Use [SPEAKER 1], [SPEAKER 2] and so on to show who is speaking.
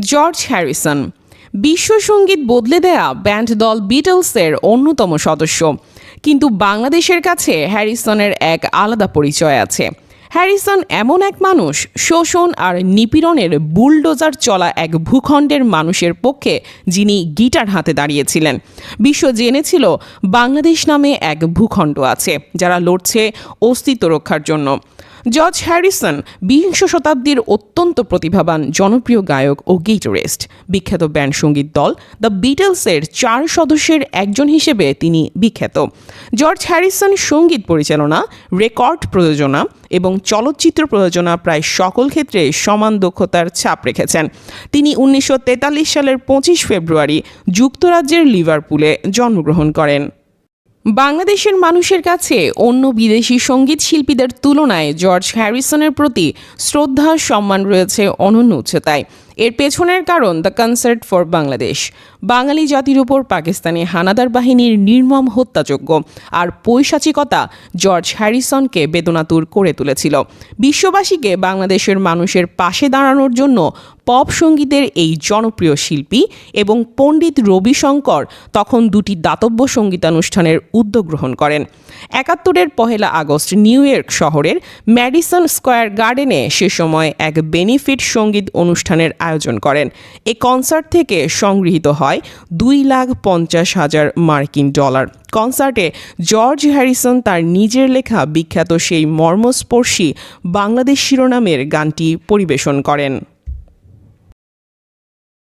[SPEAKER 1] George Harrison. বিশ্বসঙ্গীত বদলে দেয়া band দল বিটলসের অন্যতম সদস্য। কিন্তু বাংলাদেশের কাছে হ্যারিসনের এক আলাদা পরিচয় আছে। হ্যারিসন এমন এক মানুষ, শোষণ আর নিপীড়নের বুলডোজার চলা এক ভূখণ্ডের মানুষের পক্ষে যিনি গিটার হাতে দাঁড়িয়েছিলেন। বিশ্ব জেনেছিল বাংলাদেশ নামে এক ভূখণ্ড আছে, যারা লড়ছে অস্তিত্ব রক্ষার জন্য। জর্জ হ্যারিসন বিংশ শতাব্দীর অত্যন্ত প্রতিভাবান, জনপ্রিয় গায়ক ও গিটারিস্ট। বিখ্যাত ব্যান্ড সংগীত দল দ্য বিটলসের চার সদস্যের একজন হিসেবে তিনি বিখ্যাত। জর্জ হ্যারিসন সংগীত পরিচালনা, রেকর্ড প্রযোজনা এবং চলচ্চিত্র প্রযোজনা প্রায় সকল ক্ষেত্রে সমান দক্ষতার ছাপ রেখেছেন। তিনি উনিশশো তেতাল্লিশ সালের পঁচিশ ফেব্রুয়ারি যুক্তরাজ্যের লিভারপুলে জন্মগ্রহণ করেন। বাংলাদেশের মানুষের কাছে অন্য বিদেশি সংগীত শিল্পীদের তুলনায় জর্জ হ্যারিসনের প্রতি শ্রদ্ধা, সম্মান রয়েছে অনন্য উচ্চতায়। এর পেছনের কারণ দ্য কনসার্ট ফর বাংলাদেশ বাঙালি জাতির উপর পাকিস্তানি হানাদার বাহিনীর নির্মম হত্যাযোগ্য আর পৈশাচিকতা জর্জ হ্যারিসনকে বেদনাতুর করে তুলেছিল। বিশ্ববাসীকে বাংলাদেশের মানুষের পাশে দাঁড়ানোর জন্য পপ সঙ্গীতের এই জনপ্রিয় শিল্পী এবং পণ্ডিত রবিশঙ্কর তখন দুটি দাতব্য সঙ্গীতানুষ্ঠানের উদ্যোগ গ্রহণ করেন। একাত্তরের পহেলা আগস্ট নিউ ইয়র্ক শহরের ম্যাডিসন স্কয়ার গার্ডেনে সে সময় এক বেনিফিট সংগীত অনুষ্ঠানের আয়োজন করেন। এ কনসার্ট থেকে সংগৃহীত হয় দুই লাখ পঞ্চাশ হাজার মার্কিন ডলার। কনসার্টে জর্জ হ্যারিসন তার নিজের লেখা বিখ্যাত সেই মর্মস্পর্শী বাংলাদেশ শিরোনামের গানটি পরিবেশন করেন।